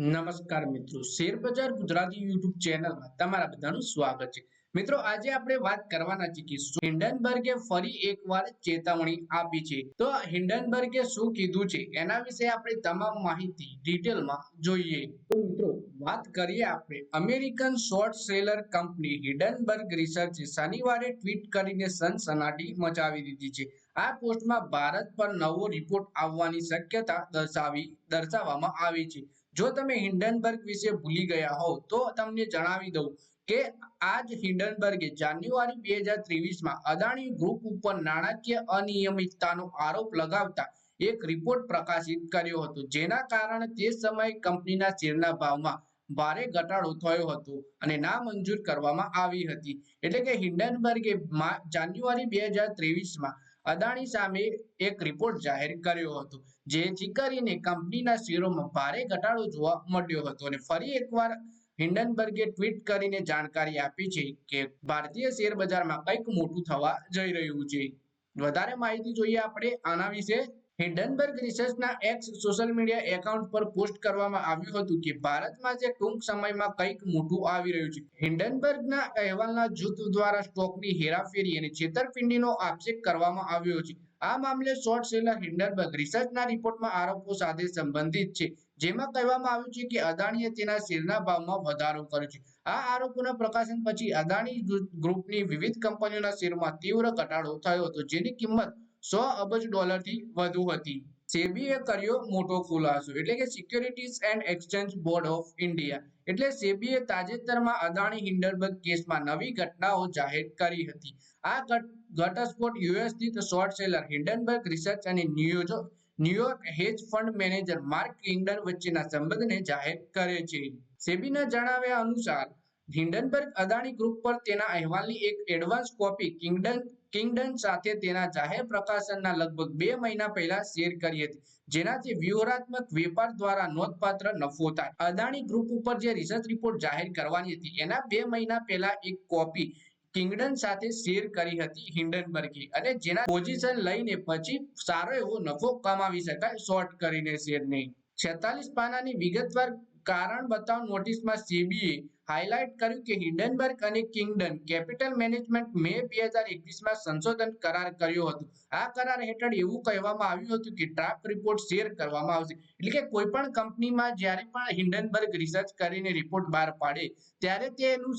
નમસ્કાર મિત્રો. Share Gujarati YouTube ચેનલમાં તમારા બધાનું સ્વાગત છે. મિત્રો, આજે આપણે વાત કરવાના છે કે હિન્ડનબર્ગે ફરી એકવાર ચેતવણી આપી છે. તો હિન્ડનબર્ગે શું કીધું છે? એના વિશે આપણે તમામ માહિતી ડિટેલમાં જોઈએ. તો મિત્રો, વાત કરીએ આપણે. American short seller company Hindenburg રિસર્ચે શનિવારે ટ્વીટ કરીને સનસનાટી મચાવી દીધી છે. આ પોસ્ટમાં ભારત પર નવો રિપોર્ટ આવવાની શક્યતા દર્શાવી, દર્શાવવામાં આવી છે. જો તમે હિન્ડનબર્ગ વિશે ભૂલી ગયા હોવ, તો તમને જણાવી દઉં કે આજ હિન્ડનબર્ગે જાન્યુઆરી બે હજાર ત્રેવીસમાં અદાણી ગ્રુપ ઉપર નાણાકીય અનિયમિતતાનો આરોપ લગાવતા એક રિપોર્ટ પ્રકાશિત કર્યો હતો, જેના કારણે તે સમયે કંપનીના શેરના ભાવમાં ભારે ઘટાડો થયો હતો અને નામંજૂર કરવામાં આવી હતી. એટલે કે હિન્ડનબર્ગે જાન્યુઆરી બે હજાર ત્રેવીસમાં અદાણી સામે એક રિપોર્ટ જાહેર કર્યો હતો, જેથી કરીને કંપનીના શેરોમાં ભારે ઘટાડો જોવા મળ્યો હતો. અને ફરી એકવાર હિન્ડનબર્ગે ટ્વીટ કરીને જાણકારી આપી છે કે ભારતીય શેર બજારમાં કંઈક મોટું થવા જઈ રહ્યું છે. વધારે માહિતી જોઈએ આપણે આના વિશે હિન્ડનબર્ગ રિસર્ચના એક્સ સોશિયલ મીડિયા એકાઉન્ટ પર પોસ્ટ કરવામાં આવ્યું હતું કે ભારતમાં જે ટૂંક સમયમાં કંઈક મોટું આવી રહ્યું છે. હિન્ડનબર્ગના અહેવાલના જૂથ દ્વારા સ્ટોકની હેરાફેરી અને છેતરપિંડીનો આક્ષેપ કરવામાં આવ્યો છે. આ મામલે શોર્ટ સેલર હિન્ડનબર્ગ રિસર્ચના રિપોર્ટમાં આરોપો સાથે સંબંધિત છે, જેમાં કહેવામાં આવ્યું છે કે અદાણીએ તેના શેરના ભાવમાં વધારો કર્યો છે. આ આરોપોના પ્રકાશન પછી અદાણી ગ્રુપની વિવિધ કંપનીઓના શેરમાં તીવ્ર ઘટાડો થયો હતો, જેની કિંમત સો અબજ ડોલરથી વધુ હતી. સેબીએ કર્યો મોટો ખુલાસો. એટલે કે securities and exchange board of India એટલે સેબીએ તાજેતરમાં અદાણી હિન્ડરબર્ગ કેસમાં નવી ઘટનાઓ જાહેર કરી હતી. આ ઘટસ્ફોટ યુએસ સ્થિત શોર્ટ સેલર હિન્ડનબર્ગ રિસર્ચ અને New York New York hedge fund manager Mark Kingdon વચ્ચેના સંબંધને જાહેર કરે છે. સેબીના જણાવ્યા અનુસાર હિન્ડનબર્ગ અદાણી ગ્રુપ પર તેના અહેવાલની એક એડવાન્સ કોપી કિંગડન કિંગડન સાથે તેના જાહેર પ્રકાશનના લગભગ બે મહિના પહેલા શેર કરી હતી, જેનાથી વ્યૂહાત્મક વેપાર દ્વારા નોંધપાત્ર નફો થાય. અદાણી ગ્રુપ ઉપર જે રિસર્ચ રિપોર્ટ જાહેર કરવાની હતી, એના બે મહિના પહેલા એક કોપી કિંગડન સાથે શેર કરી હતી હિન્ડનબર્ગે અને જેના પોઝિશન લઈને પછી સારો એવો નફો કમાવી શકાય શોર્ટ કરીને શેરને. છેતાલીસ પાનાની વિગતવાર કારણ બતાવ નોટિસમાં સીબીએ હાઇલાઇટ કર્યું કે હિન્ડનબર્ગ અને કિંગડન કેપિટલ મેનેજમેન્ટ મે બે હજાર એકવીસમાં સંશોધન કરાર કર્યો હતો. આ કરાર હેઠળ એવું કહેવામાં આવ્યું હતું કે ડ્રાફ્ટ રિપોર્ટ શેર કરવામાં આવશે. એટલે કે કોઈ પણ કંપનીમાં જ્યારે પણ હિન્ડનબર્ગ રિસર્ચ કરીને રિપોર્ટ બહાર પાડે, ત્યારે તેનું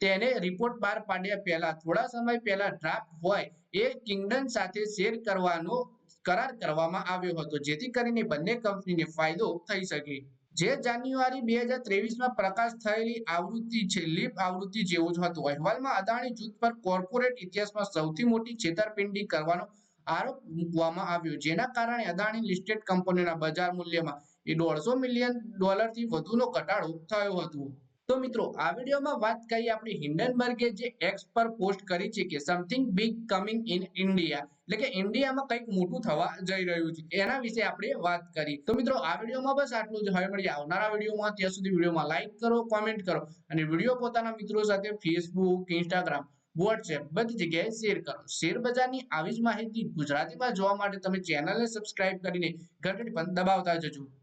તેને રિપોર્ટ બહાર પાડ્યા પહેલા, થોડા સમય પહેલા ડ્રાફ્ટ હોય, એ કિંગડન સાથે શેર કરવાનો, કરાર કરવામાં આવ્યો હતો. જેથી કરીને બંને કંપનીને ફાયદો થઈ શકે. જે જાન્યુઆરી બે હજાર ત્રેવીસમાં પ્રકાશ થયેલી આવૃત્તિ છે, લીપ આવૃત્તિ જેવો જ હતો. અહેવાલમાં અદાણી જૂથ પર કોર્પોરેટ ઇતિહાસમાં સૌથી મોટી છેતરપિંડી કરવાનો આરોપ મૂકવામાં આવ્યો, જેના કારણે અદાણી લિસ્ટેડ કંપનીના બજાર મૂલ્યમાં એ દોઢસો મિલિયન ડોલરથી વધુનો ઘટાડો થયો હતો. તો મિત્રો, આ વિડીયોમાં વાત કરીએ આપણે હિન્ડનબર્ગે જે એક્સ પર પોસ્ટ કરી છે કે something big coming in India એટલે કે ઇન્ડિયામાં કંઈક મોટું થવા જઈ રહ્યું છે. એના વિશે આપણે વાત કરી. તો મિત્રો, આ વિડીયોમાં બસ આટલું જ. હવે મળીએ આવનારા વિડીયોમાં. ત્યાં સુધી વિડીયોમાં લાઇક કરો કોમેન્ટ કરો અને વીડિયો પોતાના મિત્રો સાથે ફેસબુક ઇન્સ્ટાગ્રામ વોટ્સએપ બધી જગ્યાએ શેર કરો. શેર બજારની આવી જ માહિતી ગુજરાતીમાં જોવા માટે તમે ચેનલને સબસ્ક્રાઇબ કરીને ઘંટડી પણ દબાવતા જજો.